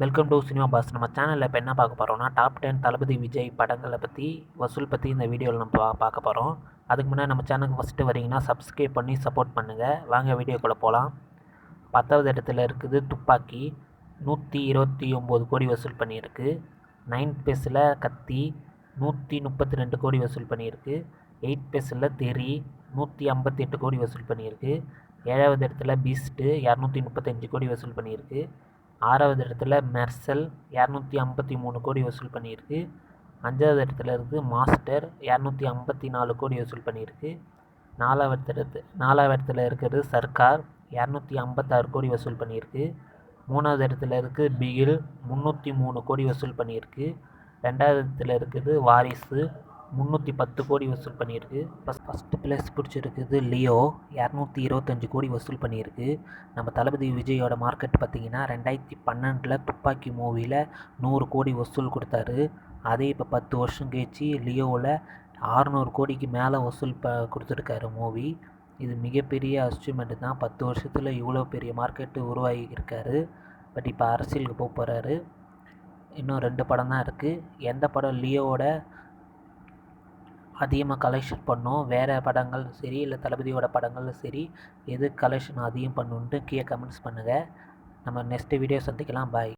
Welcome to cinema pass நம்ம சேனலில் இப்போ என்ன பார்க்க போகிறோம்னா டாப் டென் தளபதி விஜய் படங்களை பற்றி வசூல் பற்றி இந்த வீடியோவில் நம்ம பா பார்க்க போகிறோம் அதுக்கு முன்னாடி நம்ம சேனலுக்கு ஃபஸ்ட்டு வரீங்கன்னா சப்ஸ்கிரைப் பண்ணி சப்போர்ட் பண்ணுங்கள் வாங்க வீடியோக்குள்ளே போகலாம் பத்தாவது இடத்துல இருக்குது துப்பாக்கி. நூற்றி இருபத்தி ஒம்பது கோடி வசூல் பண்ணியிருக்கு. நைன்த் பேஸில் கத்தி நூற்றி முப்பத்தி ரெண்டு கோடி வசூல் பண்ணியிருக்கு. எயிட் பேஸில் தெரி நூற்றி ஐம்பத்தி எட்டு கோடி வசூல் பண்ணியிருக்கு. ஏழாவது இடத்துல பீஸ்ட்டு இரநூத்தி முப்பத்தஞ்சு கோடி வசூல் பண்ணியிருக்கு. ஆறாவது இடத்துல மெர்சல் இரநூத்தி ஐம்பத்தி மூணு கோடி வசூல் பண்ணியிருக்கு. அஞ்சாவது இடத்துல இருக்குது மாஸ்டர் இரநூத்தி ஐம்பத்தி நாலு கோடி வசூல் பண்ணியிருக்கு. நாலாவது இடத்து நாலாவது இடத்துல இருக்கிறது சர்க்கார் இரநூத்தி ஐம்பத்தாறு கோடி வசூல் பண்ணியிருக்கு. மூணாவது இடத்துல இருக்குது பிகில் முந்நூற்றி மூணு கோடி வசூல் பண்ணியிருக்கு. ரெண்டாவது இடத்துல இருக்குது வாரிசு முந்நூற்றி பத்து கோடி வசூல் பண்ணியிருக்கு. ஃபஸ்ட் ஃபஸ்ட்டு ப்ளேஸ் பிடிச்சிருக்குது லியோ. இரநூத்தி இருபத்தஞ்சி கோடி வசூல் பண்ணியிருக்கு. நம்ம தளபதி விஜயோட மார்க்கெட் பார்த்திங்கன்னா ரெண்டாயிரத்தி பன்னெண்டில் துப்பாக்கி மூவியில் நூறு கோடி வசூல் கொடுத்தாரு. அதே இப்போ பத்து வருஷம் கழிச்சு லியோவில் ஆறுநூறு கோடிக்கு மேலே வசூல் ப கொடுத்துருக்காரு மூவி. இது மிகப்பெரிய அச்சீவ்மெண்ட்டு தான். பத்து வருஷத்தில் இவ்வளோ பெரிய மார்க்கெட்டு உருவாகி இருக்காரு பட் இப்போ அரசியலுக்கு போக போகிறாரு இன்னும் ரெண்டு படம் தான் இருக்குது எந்த படம் லியோவோட அதிகமாக கலெக்ஷன் பண்ணும். வேறு படங்கள் சரி இல்லை தளபதியோட படங்களும் சரி எது கலெக்ஷன் அதிகம் பண்ணுன்ட்டு கீழே கமெண்ட்ஸ் பண்ணுங்கள் நம்ம நெக்ஸ்ட்டு வீடியோ சந்திக்கலாம். பாய்